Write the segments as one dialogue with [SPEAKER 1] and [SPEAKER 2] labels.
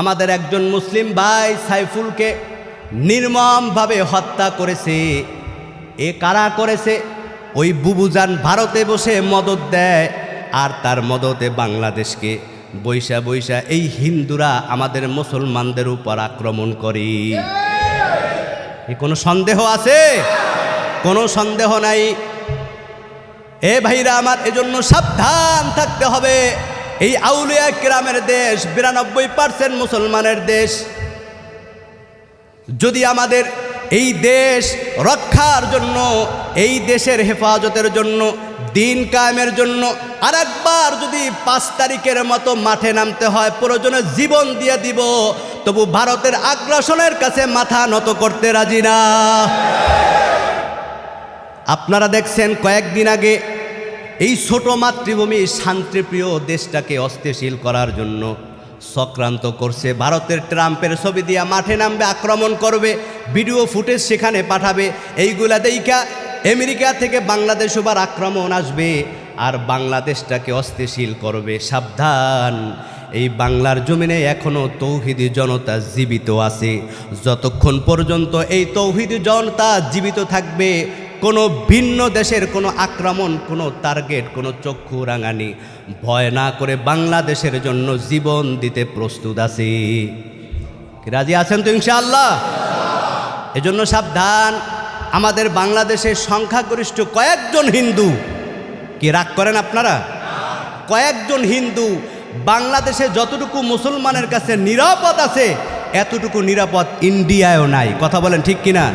[SPEAKER 1] আমাদের একজন মুসলিম ভাই সাইফুলকে নির্মমভাবে হত্যা করেছে। এ কারা করেছে? ওই বুবুজান ভারতে বসে মদত দেয় আর তার মদতে বাংলাদেশকে বৈশা বৈশা এই হিন্দুরা আমাদের মুসলমানদের উপর আক্রমণ করে। এ কোনো সন্দেহ আছে? কোনো সন্দেহ নাই? এ ভাইরা আমার এজন্য সাবধান থাকতে হবে। এই আউলিয়া গ্রামের দেশ, বিরানব্বই পার্সেন্ট মুসলমানের দেশ। যদি আমাদের এই দেশ রক্ষার জন্য, এই দেশের হেফাজতের জন্য, দিন কায়েমের জন্য আর একবার যদি পাঁচ তারিখের মতো মাঠে নামতে হয়, প্রয়োজনে জীবন দিয়ে দিব, তবু ভারতের আগ্রাসনের কাছে মাথা নত করতে রাজি না। আপনারা দেখছেন কয়েকদিন আগে এই ছোট মাতৃভূমি শান্তিপ্রিয় দেশটাকে অস্থিশীল করার জন্য সক্রান্ত করছে। ভারতের ট্রাম্পের ছবি দিয়া মাঠে নামবে, আক্রমণ করবে, ভিডিও ফুটেজ সেখানে পাঠাবে। এইগুলা দেইকা আমেরিকা থেকে বাংলাদেশ ওবার আক্রমণ আসবে আর বাংলাদেশটাকে অস্থিশীল করবে। সাবধান, এই বাংলার জমিনে এখনও তৌহিদি জনতা জীবিত আছে। যতক্ষণ পর্যন্ত এই তৌহিদি জনতা জীবিত থাকবে কোনো ভিন্ন দেশের কোনো আক্রমণ, কোনো টার্গেট কোনো চক্ষু রাঙানি। ভয় না করে বাংলাদেশের জন্য জীবন দিতে প্রস্তুত আছি। রাজি আছেন তো ইনশাআল্লাহ? এজন্য সাবধান, আমাদের বাংলাদেশের সংখ্যাগরিষ্ঠ কয়েকজন হিন্দু। কি, রাগ করেন আপনারা? কয়েকজন হিন্দু, বাংলাদেশে যতটুকু মুসলমানের কাছে নিরাপদ আছে, এতটুকু নিরাপদ ইন্ডিয়ায়ও নাই। কথা বলেন ঠিক কিনা?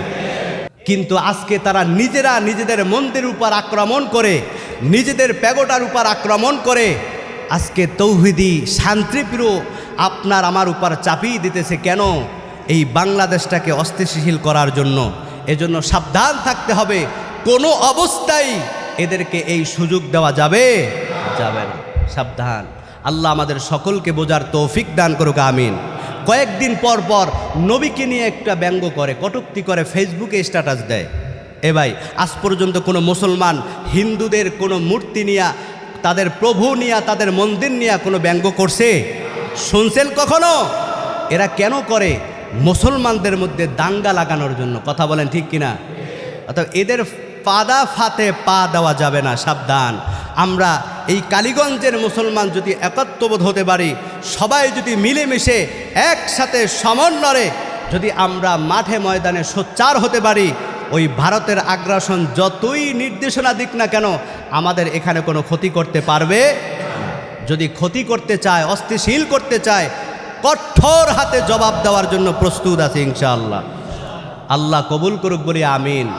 [SPEAKER 1] কিন্তু আজকে তারা নিজেরা নিজেদের মন্দির উপর আক্রমণ করে, নিজেদের প্যাগোটার উপর আক্রমণ করে, আজকে তৌহিদি শান্তিপ্রিয় আপনার আমার উপর চাপিয়ে দিতেছে কেন? এই বাংলাদেশটাকে অস্থিতিশীল করার জন্য। এজন্য সাবধান থাকতে হবে। কোনো অবস্থায় এদেরকে এই সুযোগ দেওয়া যাবে? যাবে না। সাবধান। আল্লাহ আমাদের সকলকে বোঝার তৌফিক দান করুক, আমিন। কয়েকদিন পর পর নবীকে নিয়ে একটা ব্যঙ্গ করে, কটুক্তি করে ফেসবুকে স্ট্যাটাস দেয়। এ ভাই, আজ পর্যন্ত কোনো মুসলমান, হিন্দুদের কোনো মূর্তি নিয়া, তাদের প্রভু নিয়া, তাদের মন্দির নিয়া কোনো ব্যঙ্গ করছে? শুনছেন কখনো? এরা কেন করে? মুসলমানদের মধ্যে দাঙ্গা লাগানোর জন্য, কথা বলেন ঠিক কিনা? অর্থাৎ এদের পাদা ফাতে পা দেওয়া যাবে না, সাবধান। আমরা এই কালীগঞ্জের মুসলমান যদি একাত্মবোধ হতে পারি সবাই যদি মিলেমিশে একসাথে সমন্বয়ে যদি আমরা মাঠে ময়দানে সোচ্চার হতে পারি, ওই ভারতের আগ্রাসন যতই নির্দেশনা দিক না কেন, আমাদের এখানে কোনো ক্ষতি করতে পারবে? যদি ক্ষতি করতে চায়, অস্থিশীল করতে চায়, কঠোর হাতে জবাব দেওয়ার জন্য প্রস্তুত আছে ইনশাআল্লাহ। আল্লাহ কবুল করুক বলি আমিন।